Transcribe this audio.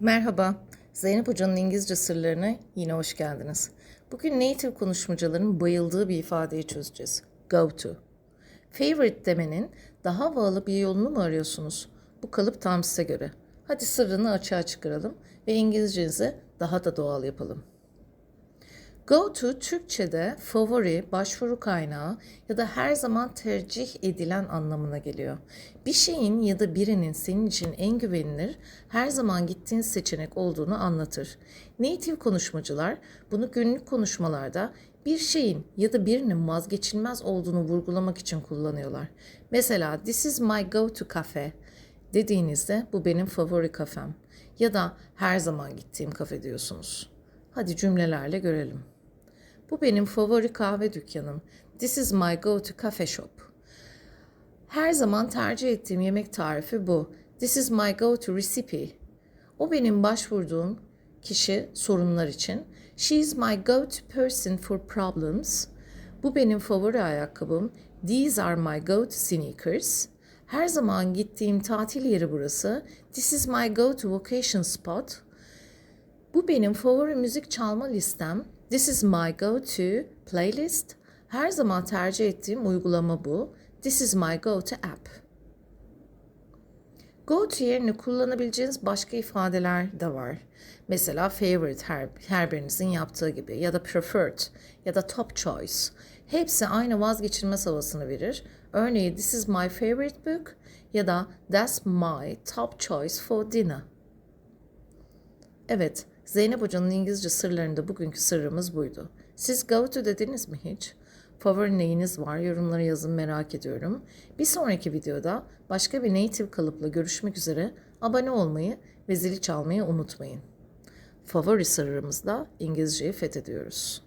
Merhaba, Zeynep Hoca'nın İngilizce sırlarına yine hoş geldiniz. Bugün native konuşmacıların bayıldığı bir ifadeyi çözeceğiz. Go to. Favorite demenin daha havalı bir yolunu mu arıyorsunuz? Bu kalıp tam size göre. Hadi sırrını açığa çıkaralım ve İngilizcenizi daha da doğal yapalım. Go to Türkçe'de favori, başvuru kaynağı ya da her zaman tercih edilen anlamına geliyor. Bir şeyin ya da birinin senin için en güvenilir, her zaman gittiğin seçenek olduğunu anlatır. Native konuşmacılar bunu günlük konuşmalarda bir şeyin ya da birinin vazgeçilmez olduğunu vurgulamak için kullanıyorlar. Mesela this is my go to cafe dediğinizde bu benim favori kafem ya da her zaman gittiğim kafe diyorsunuz. Hadi cümlelerle görelim. Bu benim favori kahve dükkanım. This is my go-to cafe shop. Her zaman tercih ettiğim yemek tarifi bu. This is my go-to recipe. O benim başvurduğum kişi sorunlar için. She is my go-to person for problems. Bu benim favori ayakkabım. These are my go-to sneakers. Her zaman gittiğim tatil yeri burası. This is my go-to vacation spot. Bu benim favori müzik çalma listem. This is my go-to playlist. Her zaman tercih ettiğim uygulama bu. This is my go-to app. Go to yerine kullanabileceğiniz başka ifadeler de var. Mesela favorite her, her birinizin yaptığı gibi ya da preferred ya da top choice. Hepsi aynı vazgeçilmez havasını verir. Örneğin this is my favorite book ya da that's my top choice for dinner. Evet, Zeynep Hoca'nın İngilizce sırlarında bugünkü sırrımız buydu. Siz go to dediniz mi hiç? Favori neyiniz var? Yorumlara yazın merak ediyorum. Bir sonraki videoda başka bir native kalıpla görüşmek üzere abone olmayı ve zili çalmayı unutmayın. Favori sırrımızda İngilizceyi fethediyoruz.